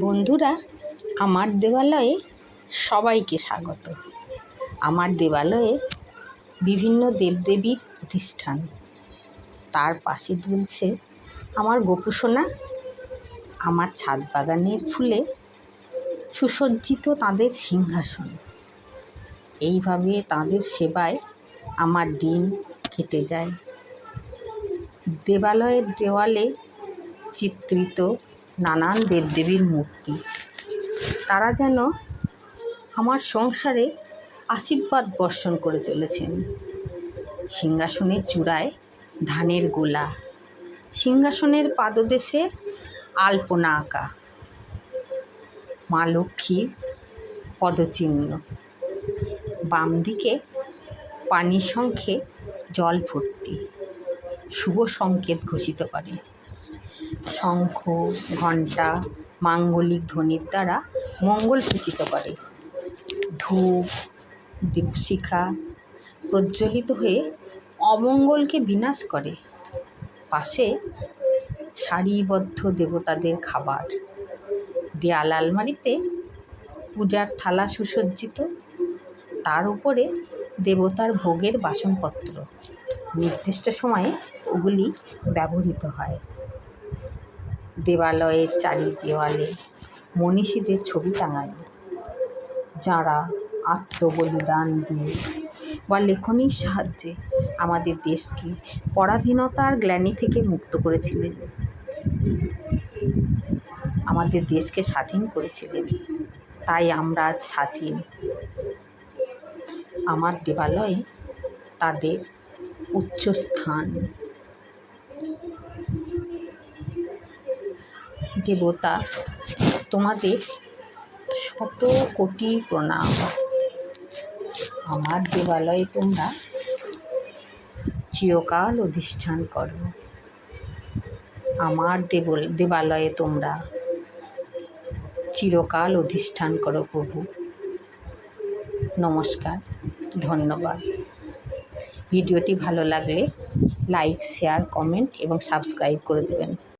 বন্ধুরা, আমার দেবালয়ে সবাইকে স্বাগত। আমার দেবালয়ে বিভিন্ন দেবদেবীর প্রতিষ্ঠান। তার পাশে দুলছে আমার গোপুসোনা। আমার ছাদ বাগানের ফুলে সুসজ্জিত তাদের সিংহাসন। এইভাবে তাদের সেবায় আমার দিন কেটে যায়। দেবালয়ের দেওয়ালে চিত্রিত নানান দেবদেবীর মূর্তি। তারা যেন আমার সংসারে আশীর্বাদ বর্ষণ করে চলেছেন। সিংহাসনের চূড়ায় ধানের গোলা, সিংহাসনের পাদদেশে আলপনা আঁকা, মা লক্ষ্মীর পদচিহ্ন। বাম দিকে পানি শঙ্খে জল ভর্তি, শুভ সংকেত ঘোষিত করে। শঙ্খ, ঘণ্টা, মাঙ্গলিক ধ্বনির দ্বারা মঙ্গল সূচিত করে। ধূপ, দীপশিখা প্রজ্বলিত হয়ে অমঙ্গলকে বিনাশ করে। পাশে সারিবদ্ধ দেবতাদের খাবার। দেয়াল আলমারিতে পূজার থালা সুসজ্জিত। তার উপরে দেবতার ভোগের বাসনপত্র। নির্দিষ্ট সময়ে ওগুলি ব্যবহৃত হয়। দেবালয়ের চারি দেওয়ালে মনীষীদের ছবি টাঙানো, যাঁরা আত্মবলিদান দিয়ে বা লেখনীর সাহায্যে আমাদের দেশকে পরাধীনতার গ্লানি থেকে মুক্ত করেছিলেন, আমাদের দেশকে স্বাধীন করেছিলেন, তাই আমরা আজ স্বাধীন। আমার দেবালয়ে তাদের উচ্চস্থান। দেবতা। তোমাদের শত কোটি প্রণাম। আমার দেবালয়ে তোমরা চিরকাল অধিষ্ঠান করো। আমার দেব দেবালয়ে তোমরা চিরকাল অধিষ্ঠান করো প্রভু। নমস্কার, ধন্যবাদ। ভিডিওটি ভালো লাগলে লাইক, শেয়ার, কমেন্ট এবং সাবস্ক্রাইব করে দেবেন।